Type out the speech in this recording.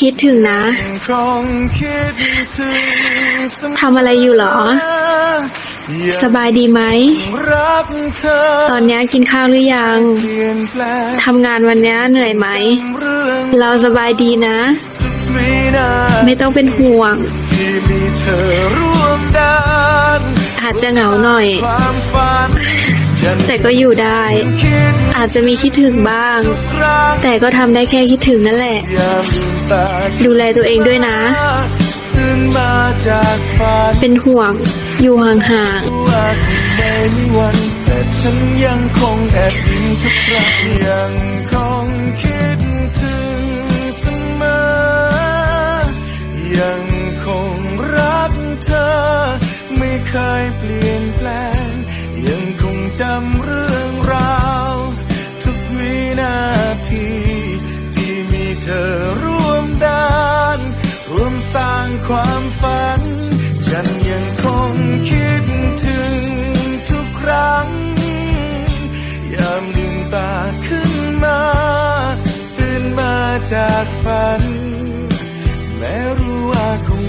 คิดถึงนะคงคิดถึงเสมอทำอะไรอยู่เหรอยังสบายดีไหมรักเธอตอนเนี้ยกินข้าวหรือยังเปลี่ยนแปลงทำงานวันเนี้ยเหนื่อยไหม เรื่องเราสบายดีนะวินาไม่ต้องเป็นห่วงที่มีเธอร่วมด้านอาจจะเหงาหน่อยความฝันฉัน แต่ก็อยู่ได้ อาจจะมีคิดถึงบ้าง แต่ก็ทำได้แค่คิดถึงนั่นแหละ ดูแลตัวเองด้วยนะ เป็นห่วง อยู่ห่างว่าไม่มีวันแต่ฉันยังคงแอบยิ้มทุกครั้งยังคงคิดถึงเสมอ ยังคงรักเธอ ไม่เคยเปลี่ยนแปลง ยังคงจำเรื่องราว ทุกวินาที ที่มีเธอร่วมดานร่วมสร้างความฝัน ฉันยังคงคิดถึงทุกครั้ง ยามลืมตาขึ้นมา ตื่นมาจากฝัน แม้รู้ว่าคง